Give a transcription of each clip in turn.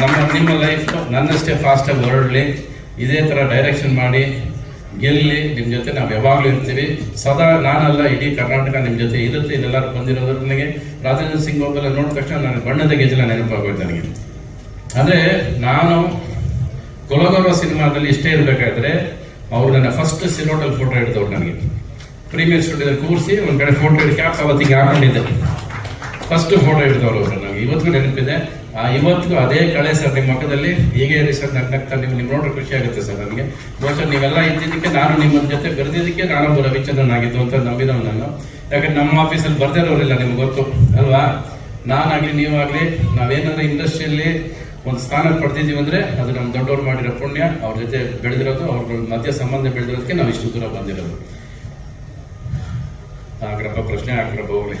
ನಮ್ಮ, ನಿಮ್ಮ ಲೈಫ್ ನನ್ನಷ್ಟೇ ಫಾಸ್ಟಾಗಿ ಹೊರಡಲಿ. ಇದೇ ಥರ ಡೈರೆಕ್ಷನ್ ಮಾಡಿ, ಗೆಲ್ಲಿ ನಿಮ್ಮ ಜೊತೆ ನಾವು ಯಾವಾಗಲೂ ಇರ್ತೀವಿ. ಸದಾ ನಾನಲ್ಲ, ಇಡೀ ಕರ್ನಾಟಕ ನಿಮ್ಮ ಜೊತೆ ಇರುತ್ತೆ ಇದೆಲ್ಲರೂ ಬಂದಿರೋದ್ರ ನನಗೆ ರಾಜೇಂದ್ರ ಸಿಂಗ್ ಹೋಗಲ್ಲ ನೋಡಿದ ತಕ್ಷಣ ನನಗೆ ಬಣ್ಣದ ಗೆಜಲ ನೆನಪಾಗೋಯ್ತು ನನಗೆ. ಅಂದರೆ ನಾನು ಕೊಲಗೌರವ ಸಿನಿಮಾದಲ್ಲಿ ಇಷ್ಟೇ ಇರಬೇಕಾದ್ರೆ, ಅವರು ನನ್ನ ಫಸ್ಟ್ ಸಿಲೋಟಲ್ ಫೋಟೋ ಹಿಡಿದವ್ರು ನನಗೆ. ಪ್ರೀಮಿಯರ್ ಸ್ಟುಡಿಯೋದಲ್ಲಿ ಕೂರಿಸಿ, ಒಂದು ಕಡೆ ಫೋಟೋ ಹಿಡಿದು, ಕ್ಯಾಪ್ ಅವತ್ತಿಗೆ ಹಾಕೊಂಡಿದ್ದೆ. ಫಸ್ಟ್ ಫೋಟೋ ಹಿಡಿದವರು ಅವರು ನನಗೆ ಇವತ್ತಿಗೂ ನೆನಪಿದೆ. ಆ, ಇವತ್ತಿಗೂ ಅದೇ ಕಳೆ ಸರ್ ನಿಮ್ಮ ಮಕ್ಕದಲ್ಲಿ ಹೀಗೆ ಇರಿ ಸರ್ ನನ್ನ ನಗ್ತಾ ನೀವು ನಿಮ್ಮ ನೋಡ್ರೆ ಖುಷಿ ಆಗುತ್ತೆ ಸರ್ ನನಗೆ ಬಹುಶಃ ನೀವೆಲ್ಲ ಇದ್ದಿದ್ದಕ್ಕೆ ನಾನು ನಿಮ್ಮ ಜೊತೆ ಬರೆದಿದ್ದಕ್ಕೆ ನಾನೊಬ್ಬ ರವಿಚಂದ್ರನ್ ಆಗಿದ್ದು ಅಂತ ನಂಬಿದವ್ ನಾನು. ಯಾಕಂದ್ರೆ ನಮ್ಮ ಆಫೀಸಲ್ಲಿ ಬರ್ದಿರೋರಿಲ್ಲ ನಿಮ್ಗೆ ಗೊತ್ತು. ಅಲ್ವಾ? ನಾನಾಗ್ಲಿ, ನೀವಾಗ್ಲಿ, ನಾವೇನಾದ್ರೂ ಇಂಡಸ್ಟ್ರಿಯಲ್ಲಿ ಒಂದು ಸ್ಥಾನ ಪಡೆದಿದ್ದೀವಿ ಅಂದ್ರೆ ಅದು ನಮ್ಮ ದೊಡ್ಡವ್ರು ಮಾಡಿರೋ ಪುಣ್ಯ. ಅವ್ರ ಜೊತೆ ಬೆಳೆದಿರೋದು, ಅವ್ರ ಮಧ್ಯ ಸಂಬಂಧ ಬೆಳೆದಿರೋದಕ್ಕೆ ನಾವು ಇಷ್ಟು ದೂರ ಬಂದಿರೋದು. ಆಗ್ರಪ್ಪ ಪ್ರಶ್ನೆ ಆಗ್ರಪ್ಪ ಹೋಗ್ಲಿ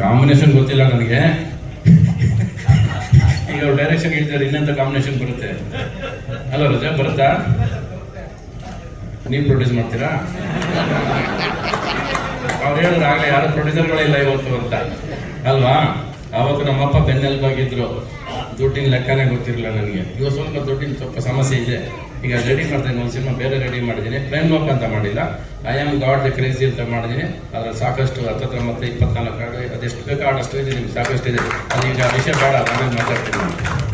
ಕಾಂಬಿನೇಷನ್ ಗೊತ್ತಿಲ್ಲ ನನಗೆ. ಈಗ ಅವ್ರು ಡೈರೆಕ್ಷನ್ ಹೇಳ್ತಾರೆ, ಇನ್ನಂತ ಕಾಂಬಿನೇಷನ್ ಬರುತ್ತೆ? ಅಲ್ಲ ರಜಾ, ಬರುತ್ತಾ? ನೀವು ಪ್ರೊಡ್ಯೂಸ್ ಮಾಡ್ತೀರಾ? ಅವ್ರು ಹೇಳಿದ್ರೆ ಆಗಲೇ ಯಾರು ಪ್ರೊಡ್ಯೂಸರ್ಗಳಿಲ್ಲ ಇವತ್ತು ಅಂತ. ಅಲ್ವಾ? ಅವತ್ತು ನಮ್ಮಪ್ಪ ಬೆನ್ನೆಲುಬಾಗಿದ್ರು. ದುಡ್ಡಿನ ಲೆಕ್ಕನೇ ಗೊತ್ತಿರಲಿಲ್ಲ ನನಗೆ. ಇವಾಗ ಸ್ವಲ್ಪ ದುಡ್ಡಿನ ಸ್ವಲ್ಪ ಸಮಸ್ಯೆ ಇದೆ. ಈಗ ರೆಡಿ ಮಾಡ್ತೀನಿ ಒಂದು ಸಿನಿಮಾ ಬೇರೆ ರೆಡಿ ಮಾಡಿದ್ದೀನಿ. ಪ್ಲೇನ್ ವಾಕ್ ಅಂತ ಮಾಡಿಲ್ಲ. I am god the crazy ಅಂತ ಮಾಡಿದ್ದೀನಿ. ಅದರ ಸಾಕಷ್ಟು ಹತ್ತತ್ರ ಮತ್ತೆ ಇಪ್ಪತ್ನಾಲ್ಕು ಅದೆಷ್ಟು ಅಷ್ಟು ಇದೆ, ನಿಮ್ಗೆ ಸಾಕಷ್ಟು ಇದೆ. ಅದು ಈಗ ವಿಷಯ ಬೇಡ, ಆಮೇಲೆ ಮಾತಾಡ್ತೀನಿ. ನಾನು